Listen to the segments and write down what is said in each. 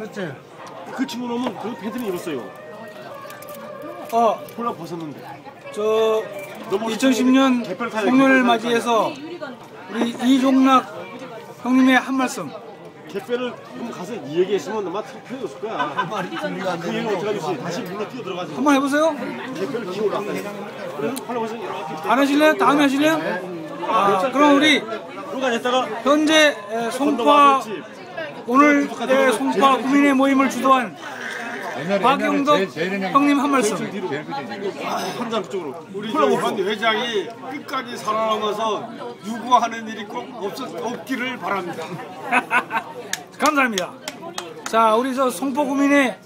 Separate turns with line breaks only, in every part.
그렇지.
그 친구 놈은 그 팬티는 입었어요.
어,
폴라 벗었는데.
저
너무
2010년
개별 타야
송년을 맞이해서 우리 이종락 형님의 한 말씀.
개뼈를 그럼 가서 이 얘기했으면 아마 펴줬을 거야.
말이 준비가
안그 얘기를
되는
어떻게 하겠지? 다시 물러 뛰어 들어가지.
한번 해보세요.
개뼈를 기어 올라갔다. 그래서 폴라 벗은 이렇게
안 하실래요? 다음에 하실래요? 아, 그럼 우리
그러고 했다가
현재 에, 송파 오늘 의 송파 구민의 모임을 주도한 박영덕 형님 한 말씀.
한장 그쪽으로.
우리 현 회장이 끝까지 살아남아서 유구하는 일이 꼭 없, 없기를 바랍니다.
감사합니다. 자, 우리 저 송파 구민의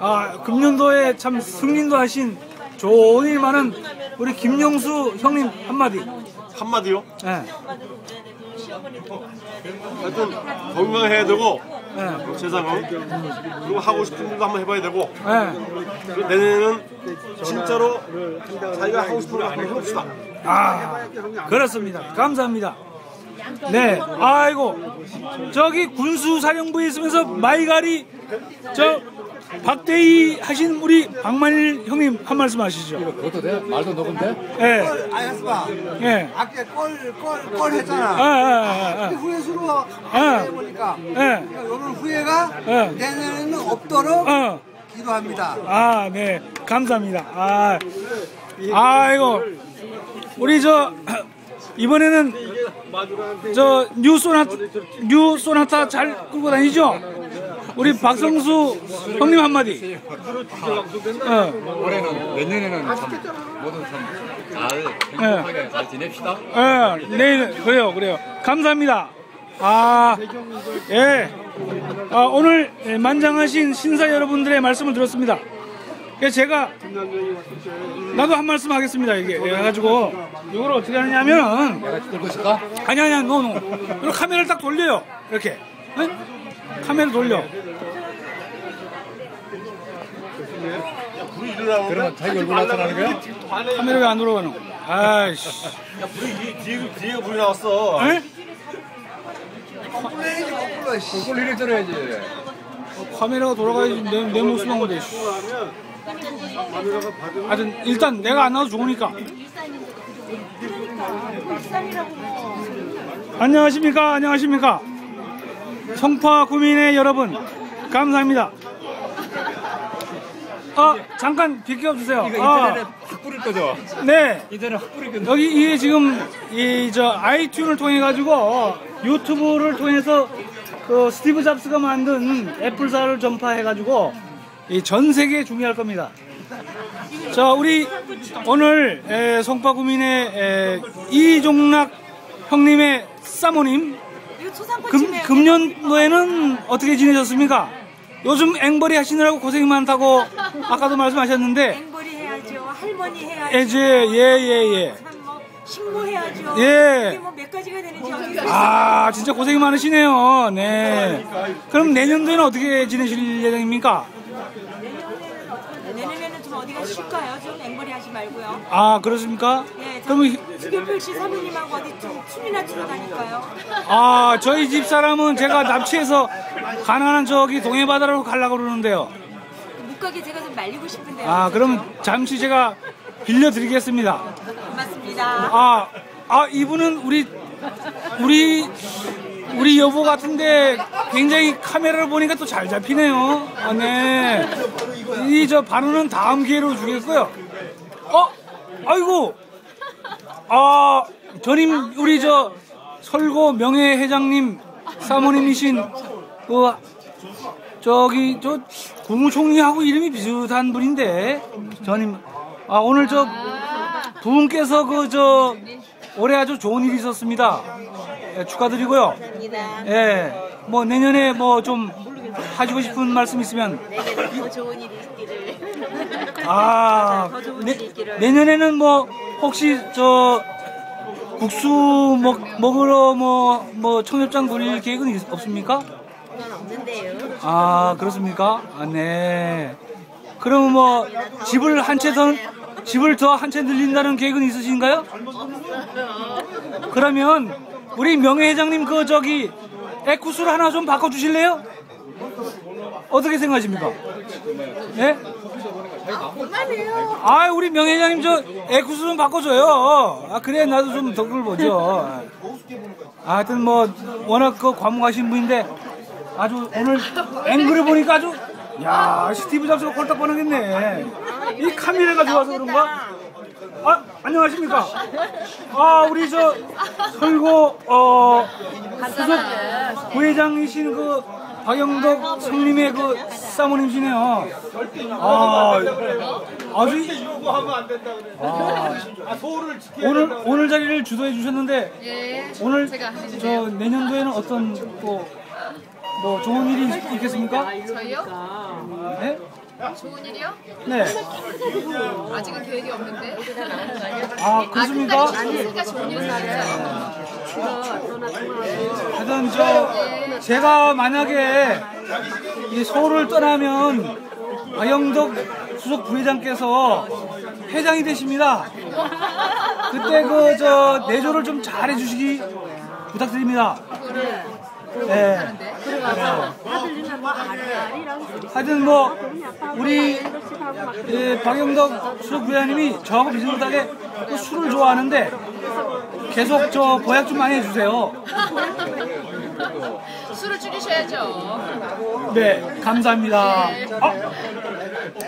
아, 금년도에 참 승진도 하신 좋은 일 많은 우리 김영수 형님 한마디.
한마디요.
예,
하여튼 건강해야 되고
예,
세상은 그리고 하고 싶은 일도 한번 해봐야 되고
예.
그리고 내년에는 진짜로 자기가 하고 싶은 걸 한번 해봅시다.
아, 그렇습니다. 감사합니다. 네, 아이고, 저기 군수 사령부에 있으면서 마이가리, 저, 박대희 하신 우리 박만일 형님 한 말씀 하시죠.
그것도 돼? 말도 녹음돼?
예,
알겠어.
예.
아까 꼴꼴꼴 했잖아.
아, 아, 아,
그 후회수로
아.
해보니까
예.
이런 후회가
예.
내년에는 없도록
아, 어,
기도합니다.
아, 네. 감사합니다. 아, 아이고, 우리 저, 이번에는 저, 뉴 소나타, 뉴 소나타 잘 끌고 다니죠? 우리 박성수 형님 한마디. 어,
올해는 내년에는 참 모두 참잘 행복하게 잘 지냅시다.
예, 네, 그래요, 그래요. 감사합니다. 아, 예. 아, 오늘 만장하신 신사 여러분들의 말씀을 들었습니다. 그래서 제가 나도 한 말씀 하겠습니다. 이게 해가지고 이걸 어떻게 하냐면은
내가 들고 있을까?
아니 아니야, 노 노. 이렇게 카메라를 딱 돌려요. 이렇게. 네? 카메라 돌려.
불이
그러면 자기 얼굴 나타나는 거야?
카메라 왜안 돌아가는 거야? 아이씨.
야, 불이 이- 뒤에 뒤에 불이 나왔어.
에?
얼굴 이래 들어야지.
카메라가 돌아가야지 내, 내 모습만 보대. 씨. 하여튼 일단 내가 안 나와도 좋으니까. 안녕하십니까? 안녕하십니까? 성파 구민의 여러분, 감사합니다. 아, 잠깐 비켜 주세요.
이거
아,
인터넷에 확 뿌릴 거죠?
네.
인터넷 확 뿌릴 거죠?
여기 이게 지금 이 저 아이튠을 통해 가지고 유튜브를 통해서 그 스티브 잡스가 만든 애플사를 전파해 가지고 이 전 세계에 중요할 겁니다. 자, 우리 오늘 에, 송파 구민의 에, 이종락 형님의 사모님
이거
금. 금년도에는 어떻게 지내셨습니까? 요즘 앵벌이 하시느라고 고생이 많다고 아까도 말씀하셨는데
앵벌이 해야죠. 할머니 해야죠.
예 예 예.
참 뭐, 식모해야죠.
예.
이게 뭐 몇 가지가 되는지 여기
아 진짜 고생이 많으시네요. 네. 그럼 내년도에는 어떻게 지내실 예정입니까?
내년에는 어떻게 내년에는 좀 어디가 쉴까요? 좀 앵벌이 하지 말고요.
아 그렇습니까?
예,
그러면
주교필 씨 사모님하고 어디 좀 춤이나 추러 다닐까요?
아 저희 집 사람은 제가 납치해서 가난한 저기 동해 바다로 가려고 그러는데요.
못 가게 제가 좀 말리고 싶은데요.
아 그럼 잠시 제가 빌려드리겠습니다.
고맙습니다.
아, 아 이분은 우리 우리 우리 여보 같은데 굉장히 카메라를 보니까 또 잘 잡히네요. 아, 네. 이 저 반응은 다음 기회로 주겠고요. 어, 아이고, 아 전임 우리 저 설고 명예 회장님 사모님이신 그 저기 저 국무총리하고 이름이 비슷한 분인데 전임 아 오늘 저 부분께서 그 저 올해 아주 좋은 일이 있었습니다. 예, 축하드리고요. 예, 뭐 내년에 뭐 좀 하시고 싶은 말씀 있으면
내년에 더 좋은 일이 있기를.
아
더 좋은
내,
일이 있기를.
내년에는 뭐 혹시 저 국수 먹, 먹으러 뭐, 뭐 청첩장 돌릴 계획은 있- 없습니까?
그건 없는데요.
아 그렇습니까? 아 네. 그럼 뭐 집을 한 채 더 집을 더 한 채 늘린다는 계획은 있으신가요? 그러면 우리 명예 회장님 그 저기 에쿠스를 하나 좀 바꿔 주실래요? 어떻게 생각하십니까? 예? 아, 우리 명 회장님 저 에쿠스 좀 바꿔줘요. 아, 그래 나도 좀 덕을 보죠. 아, 하여튼 뭐 워낙 그 과묵하신 분인데 아주 오늘 앵글을 보니까 아주 야 스티브 잡스가 꼴딱 뻔하겠네. 이 카메라가 좋아서 그런가? 아, 안녕하십니까? 아, 우리 저 설고 어 수석 부회장이신 그 박영덕 성님의 그 사모님이시네요. 아, 아주
요구하면 안 된다 그래.
아,
아, 소를 지켜야
오늘 오늘 자리를 주도해 주셨는데
예.
오늘 저 내년도에는 어떤 또 뭐 좋은 일이 있- 있겠습니까?
저희요?
네?
좋은 일이요?
네.
아직은 계획이 없는데.
아 그렇습니까?
있으니까 좋은 일이 생기잖아요.
하여튼 저 제가 만약에 이 서울을 떠나면 아영덕 수석 부회장께서 회장이 되십니다. 그때 그 저 내조를 좀 잘해 주시기 부탁드립니다. 네. 하여튼 뭐 우리 예, 박영덕 수석 부회장님이 저하고 비슷하게 또 술을 좋아하는데 계속 저 보약 좀 많이 해주세요.
술을 줄이셔야죠.
네, 감사합니다. 아,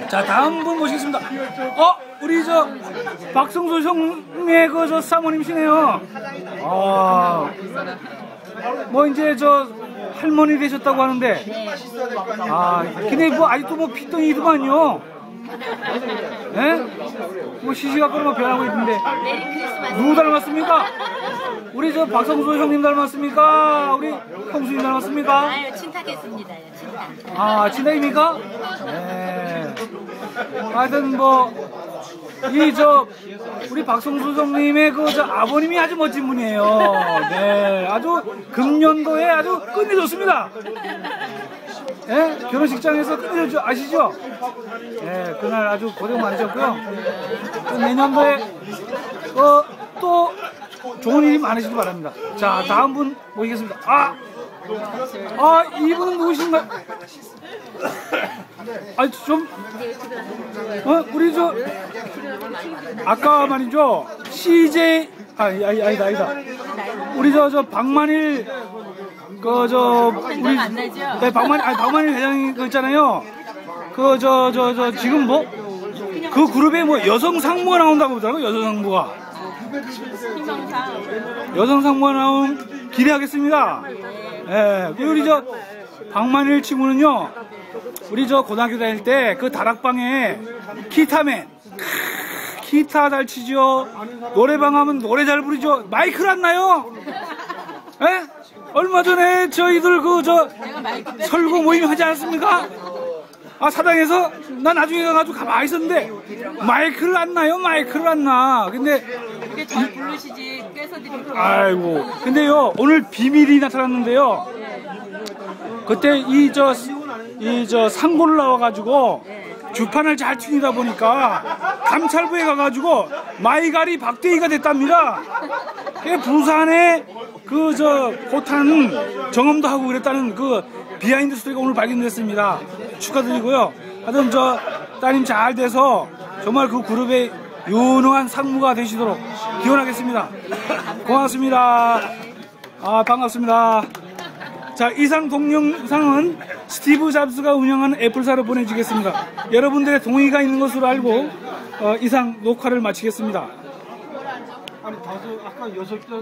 자, 다음 분 모시겠습니다. 어, 우리 저 박성수 형의 그저 사모님이시네요. 아, 뭐 이제 저 할머니 되셨다고 하는데, 아, 근데 뭐 아직도 뭐 피덩이더만요. 예? 뭐 시시각각으로 뭐 변하고 있는데. 누구 닮았습니까? 우리 저 박성수 형님 닮았습니까? 우리 형수님 닮았습니까?
아유 친탁했습니다. 친탁.
아, 진행입니까? 네. 하여튼 뭐, 이 저, 우리 박성수 형님의 그 저 아버님이 아주 멋진 분이에요. 네. 아주 금년도에 아주 끝내줬습니다. 예? 결혼식장에서 끝내줬죠. 아시죠? 예, 그날 아주 고생 많으셨고요. 또 내년도에, 어, 또 좋은 일이 많으시길 바랍니다. 자, 다음 분 모시겠습니다. 아! 아, 이분은 누구신가요? 아, 좀, 어, 우리 저, 아까 말이죠, CJ, 아, 아니, 아니, 아니다, 아니다. 우리 저, 저, 박만일, 그, 저, 우리, 네, 박만일, 아니, 박만일 회장이 그 있잖아요. 그, 저, 저, 저, 지금 뭐, 그 그룹에 뭐 여성 상무가 나온다고 그러더라고요, 여성 상무가. 여성 상무가 나온 기대하겠습니다. 예, 우리 저 박만일 친구는요, 우리 저 고등학교 다닐 때 그 다락방에 기타맨, 크, 기타 잘 치죠. 노래방 하면 노래 잘 부르죠. 마이크를 안 나요? 예? 얼마 전에 저희들 그 저 설국 모임 하지 않았습니까? 아 사당에서 나 나중에 가가지고 가만히 있었는데 마이크를 안 나요 마이크를 안 나. 근데
이게 잘 부르시지 꿰서 드리고.
아이고. 근데요, 오늘 비밀이 나타났는데요. 그때 이 저, 이 저 상고를 나와가지고 주판을 잘 튀기다 보니까 감찰부에 가가지고 마이갈이 박대희가 됐답니다. 그 부산에 그저 포탄 경험도 하고 그랬다는 그 비하인드 스토리가 오늘 발견됐습니다. 축하드리고요. 하여튼 저 따님 잘 돼서 정말 그 그룹의 유능한 상무가 되시도록 기원하겠습니다. 고맙습니다. 아, 반갑습니다. 자, 이상 동영상은 스티브 잡스가 운영하는 애플사로 보내주겠습니다. 여러분들의 동의가 있는 것으로 알고 어, 이상 녹화를 마치겠습니다.
아니 다섯 아까 여섯 개